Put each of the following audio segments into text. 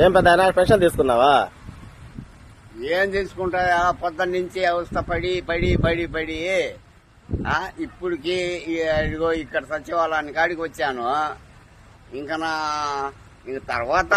ఏం పెద్ద ఆయన పెన్షన్ తీసుకున్నావా? ఏం తీసుకుంటా పొద్దున్న నుంచి అవస్థ పడి పడి పడి పడి. ఈ- ఇదిగో ఇక్కడ సచివాలయానికి కాడికి వచ్చాను. ఇంకా నా ఇంక తర్వాత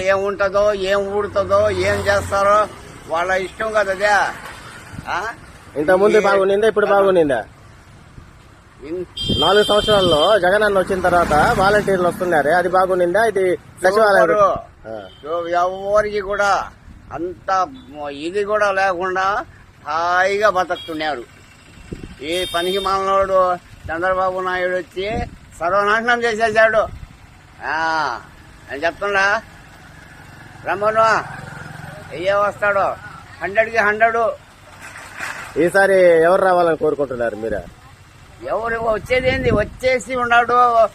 ఏముంటుందో ఏం ఊడుతుందో ఏం చేస్తారో వాళ్ళ ఇష్టం కదా? ఇంత ముందు బాగునిందా ఇప్పుడు బాగునిందా ఇన్- నాలుగు సంవత్సరాల్లో జగన్ అన్న వచ్చిన తర్వాత వాలంటీర్లు వస్తున్నారే అది బాగునిందా ఇది సచివాలయం ఎవరికి కూడా అంత ఇది కూడా లేకుండా హాయిగా బతుకుతున్నారు. ఈ పనికి మాలనోడు చంద్రబాబు నాయుడు వచ్చి సర్వనాశనం చేసేసాడు. నేను చెప్తున్నా రమ్మను అయ్యే వస్తాడు. హండ్రెడ్కి హండ్రెడ్. ఈసారి ఎవరు రావాలని కోరుకుంటున్నారు మీరు? ఎవరు వచ్చేది ఏంది? వచ్చేసి ఉన్నాడు